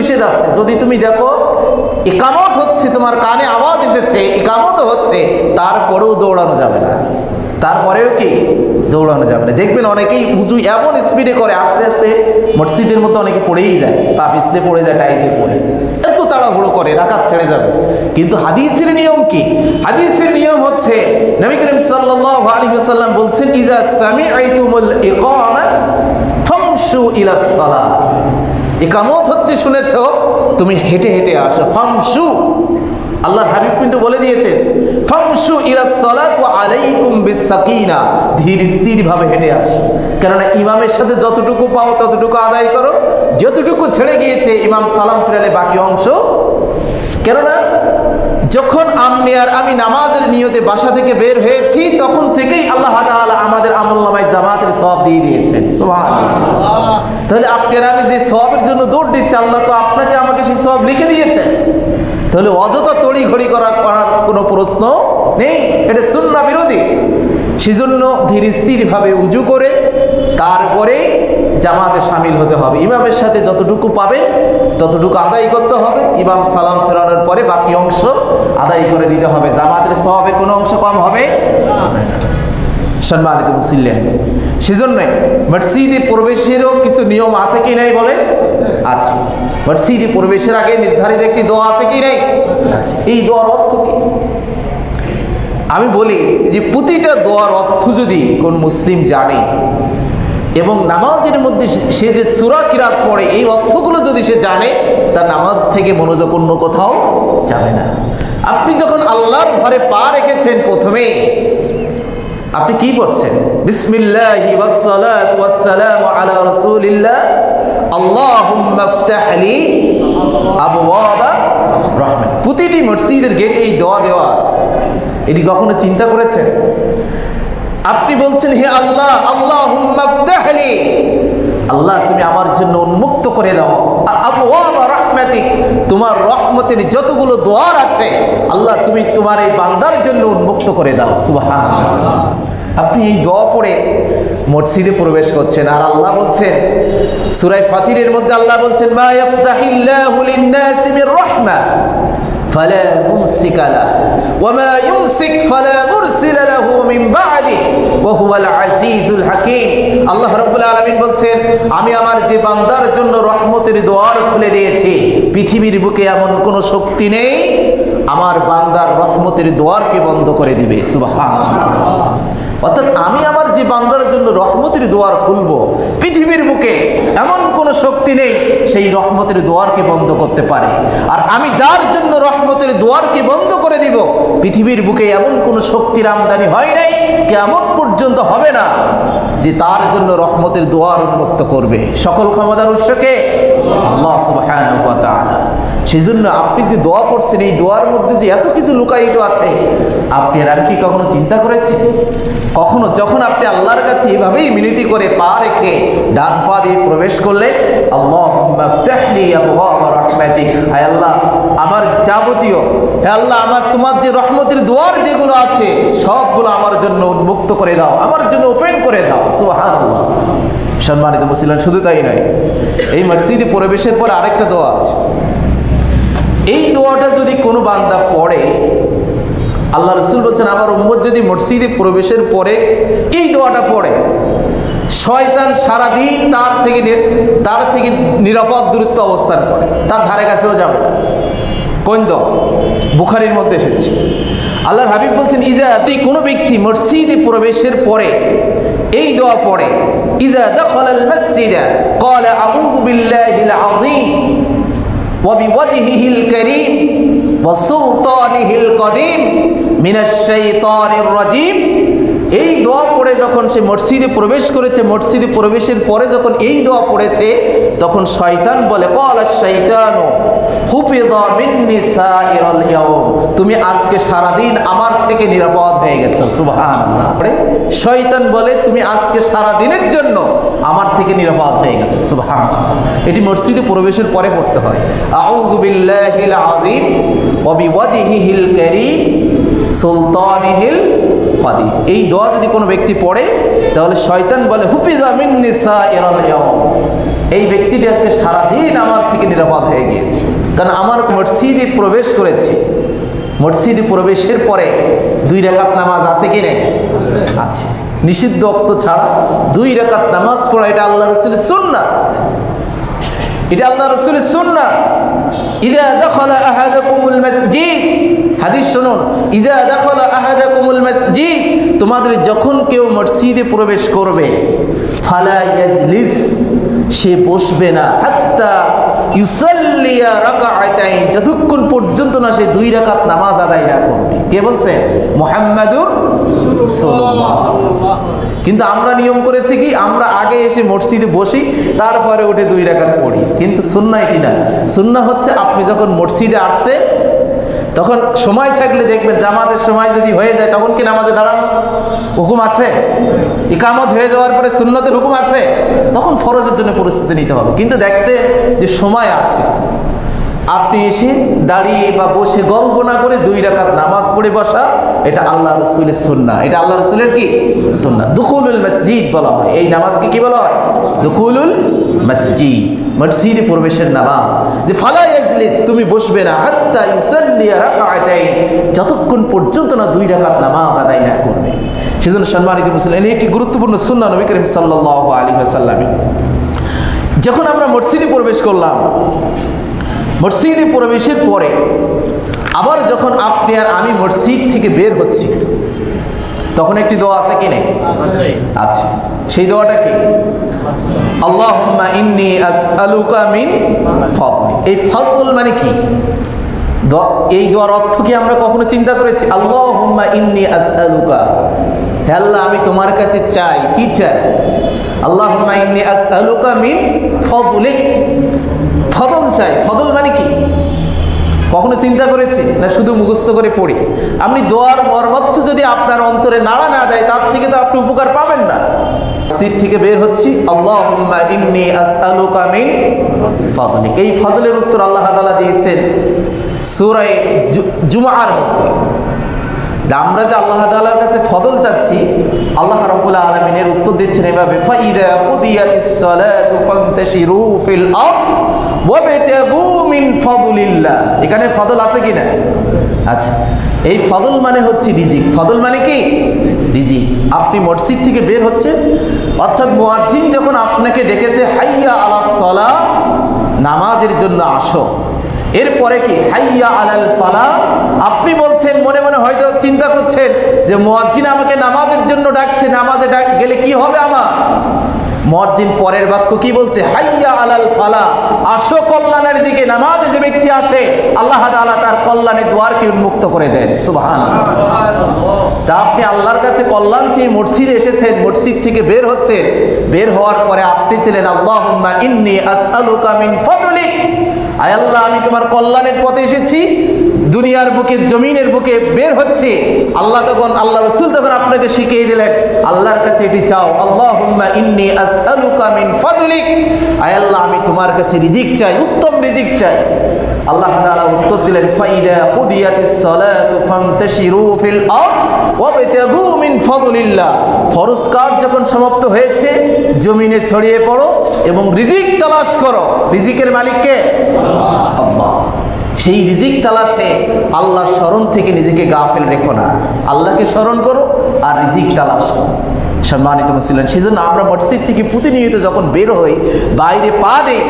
নিষেধ আছে। যদি তুমি দেখো একামত হচ্ছে, তোমার কানে আওয়াজ এসেছে একামত হচ্ছে, তারপরেও দৌড়ানো যাবে না। তারপরেও কি? দৌড়ানো যাবে না। দেখবেন অনেকেই উঁচু এমন স্পিডে করে, আস্তে আস্তে মসজিদের মতো অনেকে পড়েই যায়, পা পিছলে পড়ে যায়, টাইসে পড়ে। এত তাড়াহুড়ো করে, রাকাত ছেড়ে যাবে। কিন্তু হাদিসের নিয়ম কি? হাদিসের নিয়ম হচ্ছে, নবী করিম সাল্লাল্লাহু আলাইহি ওয়াসাল্লাম বলছেন ইজা সামিআইতুমুল ইকামা ফামশু ইলা সালাত। ইকামত হচ্ছে শুনেছ, তুমি হেঁটে হেঁটে আসো। ফামসু, আল্লাহ হাবিব কিন্তু বলে দিয়েছেন, ফামসু ইলা সালাত ওয়া আলাইকুম বিসাকিনা ধীর স্থিরভাবে হেঁটে আসো। কেননা ইমামের সাথে যতটুকু পাও ততটুকু আদায় করো, যতটুকু ছেড়ে গিয়েছে ইমাম সালাম ফিরালে বাকি অংশ। কেননা যখন আপনি আর আমি নামাজের নিয়তে বাসা থেকে বের হয়েছি, তখন থেকেই আল্লাহ আমাদের আমল নামায় জামাতের সব দিয়ে দিয়েছেন। সুবহানাল্লাহ। তাহলে আপনি আর আমি যে সবের জন্য দৌড় দিচ্ছি, আল্লাহ তো আপনাকে আমাকে সেই সব লিখে দিয়েছেন তাহলে অযথা তড়ি ঘড়ি করা করার কোনো প্রশ্ন নেই, এটা সুন্না বিরোধী। সেজন্য ধীর স্থিরভাবে উজু করে, তারপরে জামাতে সামিল হতে হবে। ইমামের সাথে যতটুকু পাবেন, ততটুকু আদায় করতে হবে। ইমাম সালাম ফেরানোর পরে বাকি অংশ আদায় করে দিতে হবে। জামাতের সবের কোনো অংশ কম হবে সম্মানিত মুসিল্লেন সেজন্যই মসজিদে প্রবেশেরও কিছু নিয়ম আছে কি নাই বলে আছে। মসজিদে প্রবেশের আগে নির্ধারিত একটি দোয়া আছে কি নাই? আছে। এই দোয়ার অর্থ কি? আমি বলি যে প্রতিটা দোয়ার অর্থ যদি কোন মুসলিম জানে এবং নামাজের মধ্যে সে যে সুরা কিরাত পড়ে, এই অর্থগুলো যদি সে জানে, তার নামাজ থেকে মনোযোগ অন্য কোথাও যাবে না। আপনি যখন আল্লাহর ঘরে পা রেখেছেন প্রথমে, আপনি কি পড়ছেন? বিসমিল্লাহি প্রতিটি মসজিদের গেটে এই দোয়া দেওয়া আছে। এটি কখনো চিন্তা করেছেন? আপনি বলছেন, হে আল্লাহ আল্লাহ আল্লাহ, তুমি আমার জন্য উন্মুক্ত করে দাও। তোমার রহমতের যতগুলো দোয়ার আছে, আল্লাহ, তুমি তোমার এই বান্দার জন্য উন্মুক্ত করে দাও। সুবাহান আপনি এই দোয়া পড়ে মসজিদে প্রবেশ করছেন, আর আল্লাহ বলছেন সুরাই ফাতিরের মধ্যে আল্লাহ বলছেন, মা ইয়াফতাহিল্লাহু লিন-নাসি মির রাহমা, ফালা ফালা মুরসিলা মিন বা'দিহি ওয়াহুয়াল আসিজুল হাকিম। আল্লাহ রাব্বুল আলামিন বলছেন, আমি আমার যে বান্দার জন্য রহমতের দোয়ার খুলে দিয়েছি, পৃথিবীর বুকে এমন কোনো শক্তি নেই, আমার বান্দার রহমতের দোয়ারকে বন্ধ করে দিবে। সুবহানাল্লাহ। অর্থাৎ আমি আমার যে বান্দার জন্য রহমতের দোয়ার খুলবো, পৃথিবীর বুকে এমন কোনো শক্তি নেই, সেই রহমতের দোয়ারকে বন্ধ করতে পারে। আর আমি যার জন্য রহমতের দোয়ারকে বন্ধ করে দিব, পৃথিবীর বুকে এমন কোনো শক্তির আমদানি হয় নাই কেমন পর্যন্ত হবে না, যে তার জন্য রহমতের দোয়ার উন্মুক্ত করবে। সকল ক্ষমতার উৎসকে আল্লাহ সুবহানাহু ওয়া তাআলা। সেজন্য আপনি যে দোয়া পড়ছেন এই দোয়ার মধ্যে যে এত কিছু লুকায়িত আছে, আপনি আর আমি কি কখনো চিন্তা করেছেন? কখনো যখন আপনি আল্লাহর কাছে এভাবেই মিনতি করে পা রেখে ডান পা দিয়ে প্রবেশ করলেন আল্লাহ হায় আল্লাহ, আমার যাবতীয় হে আল্লাহ, আমার তোমার যে রহমতের দোয়ার যেগুলো আছে, সবগুলো আমার জন্য উন্মুক্ত করে দাও, আমার জন্য ওপেন করে দাও সুহান আল্লাহ সম্মানিত মুসলিম, শুধু তাই নয়, এই মসজিদে প্রবেশের পর আরেকটা দোয়া আছে। এই দোয়াটা যদি কোনো বান্দা পড়ে, আল্লাহ রসুল বলছেন, আমার উম্মত যদি মসজিদে প্রবেশের পরে এই দোয়াটা পড়ে শয়তান সারাদিন তার থেকে নি- তার থেকে নিরাপদ দূরত্ব অবস্থান করে তার ধারে কাছেও যাবে না কোন দোয়া বুখারির মধ্যে এসেছে আল্লাহর হাবিব বলছেন ইজা তুই কোনো ব্যক্তি মসজিদে প্রবেশের পরে এই দোয়া পড়ে ইজা দখল আল মসজিদ قال اعوذ بالله العظيم وبوجهه الكريم وسلطانه القديم من الشيطان الرجيم এই দোয়া পড়ে যখন সে মসজিদে প্রবেশ করেছে, মসজিদে প্রবেশের পরে যখন এই দোয়া পড়েছে, তখন শয়তান বলে তুমি আজকে সারাদিন আমার থেকে নিরাপদ হয়ে গেছো, সুবহানাল্লাহ। শয়তান বলে, তুমি আজকে সারা দিনের জন্য আমার থেকে নিরাপদ হয়ে গেছো, সুবহানাল্লাহ। এটি মসজিদে প্রবেশের পরে পড়তে হয়। কারীম সুলতানিহিল কাদির এই দোয়া যদি কোনো ব্যক্তি পড়ে, তাহলে শয়তান বলে, হুফিজা মিন নিসা এই ব্যক্তিটি আজকে সারাদিন আমার থেকে নিরাপদ হয়ে গিয়েছে। কারণ আমার মসজিদে প্রবেশ করেছি। মসজিদে প্রবেশের পরে দুই রেখাত নামাজ আছে কি নেই? আছে। নিষিদ্ধ অক্ত ছাড়া দুই রেখাত নামাজ পড়া, এটা আল্লাহ রসুলের সুন্না এটা আল্লাহ রসুলের সুন্না ইদা দখলা আহাদাকুমুল মসজিদ হাদিস শুনুন, ইজা দখলা আহাদাকুমুল মসজিদ তোমাদের যখন কেউ মসজিদে প্রবেশ করবে, ফালা ইয়াজলিস সে বসবে না, হাত্তা ইউসাল্লিয়া রাকাআতাইন যতক্ষণ পর্যন্ত না সে দুই রাকাত নামাজ আদায় না করবে। কে বলছেন মুহাম্মাদুর কিন্তু আমরা নিয়ম করেছি কি, আমরা আগে এসে মসজিদে বসি, তারপরে উঠে দুই রাকাত পড়ি। কিন্তু সুন্না এটি না। সুন্না হচ্ছে, আপনি যখন মসজিদে আসছে তখন সময় থাকলে দেখবেন জামাতের সময় যদি হয়ে যায়, তখন কি নামাজে দাঁড়ানো? হুকুম আছে? ইকামত হয়ে যাওয়ার পরে সুন্নতের হুকুম আছে? তখন ফরজের জন্য পরিস্থিতি নিতে হবে। কিন্তু দেখছে যে সময় আছে। আপনি এসে দাঁড়িয়ে বা বসে গল্প না করে দুই রাকাত নামাজ পড়ে বসা, এটা আল্লাহ রসুলের সুন্না এটা আল্লাহ রসুলের কি? সুন্না দুকুলুল মসজিদ বলা হয়। এই নামাজকে কি বলা হয়? দুকুলুল মসজিদ। মসজিদে প্রবেশের নামাজ। যে ফালা ইয়াজলিস, তুমি বসবে না, হাত্তা ইউসাল্লিয়া রাকাআতাইন। যতক্ষণ পর্যন্ত না দুই রাকাত নামাজ আদায় না করবে। সেজন্য সম্মানিত মুসলিম একটি গুরুত্বপূর্ণ সুন্না নবী করিম সাল্লাল্লাহু আলাইহি ওয়াসাল্লামের যখন আমরা মসজিদে প্রবেশ করলাম, মসজিদে প্রবেশের পরে আবার যখন আপনি আর আমি মসজিদ থেকে বের হচ্ছি তখন একটি দোয়া আছে কি নেই? আছে। সেই দোয়াটা কি? আল্লাহুম্মা ইন্নি আসআলুকা মিন ফাদলি। এই ফাদল মানে কি? এই দোয়ার অর্থ কি আমরা কখনো চিন্তা করেছি? আল্লাহুম্মা ইন্নি আসআলুকা। হে আল্লাহ, আমি তোমার কাছে চাই। কি চাই? আল্লাহুম্মা ইন্নি আসআলুকা মিন ফাদলিক। ফদল চাই। ফদল মানে কি? কখনো চিন্তা করেছি? না শুধু মুখস্থ করে পড়ি? আপনি দোয়ার মর্মর্থ যদি আপনার অন্তরে নাড়া না দেয়, তার থেকে তো আপনি উপকার পাবেন না। সিট থেকে বের হচ্ছি। এই ফদলের উত্তর আল্লাহ তাআলা দিয়েছেন সূরা জুমার মধ্যে। আমরা যে আল্লাহ তাআলার কাছে ফদল চাচ্ছি, আল্লাহ রাব্বুল আলামিনের উত্তর দিচ্ছেন এভাবে ফাইদা কুদিয়াতিস সালাতু ফান্তাশিরু ফিল আরদ। এখানে ফদল আছে কিনা? আচ্ছা এই ফদল মানে হচ্ছে রিজিক। ফদল মানে কি? রিজিক। আপনি মসজিদ থেকে বের হচ্ছেন, অর্থাৎ মুয়াজ্জিন যখন আপনাকে ডেকেছে, হাইয়া আলাস সালাহ নামাজের জন্য আসো। এরপরে কি? হাইয়া আলাল ফালা। আপনি বলছেন, মনে মনে হয়তো চিন্তা করছেন যে মুয়াজ্জিন আমাকে নামাজের জন্য ডাকছে। নামাজে ডাক গেলে কি হবে আমার? মুয়াজ্জিন পরের বাক্য কি বলছে? হাইয়া আলাল ফালা। আসো কল্যাণের দিকে, নামাজ যে ব্যক্তি আসে, আল্লাহ তাআলা তার কল্যাণের দুয়ারকে উন্মুক্ত করে দেন। সুবহানাল্লাহ। তা আপনি আল্লাহর কাছে কল্যাণ চেয়ে মসজিদে এসেছেন, মসজিদ থেকে বের হচ্ছেন। বের হওয়ার পরে আপনি ছিলেন, আল্লাহুম্মা ইন্নি আসআলুকা মিন ফাদলিক। আয় আল্লাহ, আমি তোমার কল্যাণের পথে এসেছি। দুনিয়ার বুকে, জমিনের বুকে বের হচ্ছে। আল্লাহ তখন, আল্লাহ রসুল তখন আপনাকে শিখিয়ে দিলেন, আল্লাহর কাছে এটি চাও। আল্লাহ ইন্নি আয় আল্লাহ, আমি তোমার কাছে রিজিক চাই, উত্তম রিজিক চাই। আল্লাহ উত্তর দিলেন যখন সমাপ্ত হয়েছে, জমিনে ছড়িয়ে পড়ো এবং রিজিক তালাশ করো। রিজিকের মালিক কে? আল্লাহ। সেই রিজিক তালাশে আল্লাহর স্মরণ থেকে নিজেকে গাফেল রেখো না। আল্লাহকে স্মরণ করো আর রিজিক তালাশ করো। সম্মানিত মুসলিম সেই জন্য আমরা মসজিদ থেকে প্রতিনিয়ত যখন বের হই, বাইরে পা দেই,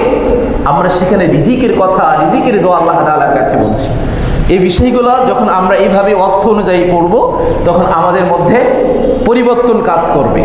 আমরা সেখানে রিজিকের কথা, রিজিকের দোয়া আল্লাহ তাআলার কাছে বলছি। এই বিষয়গুলো যখন আমরা এইভাবে অর্থ অনুযায়ী পড়ব, তখন আমাদের মধ্যে পরিবর্তন কাজ করবে।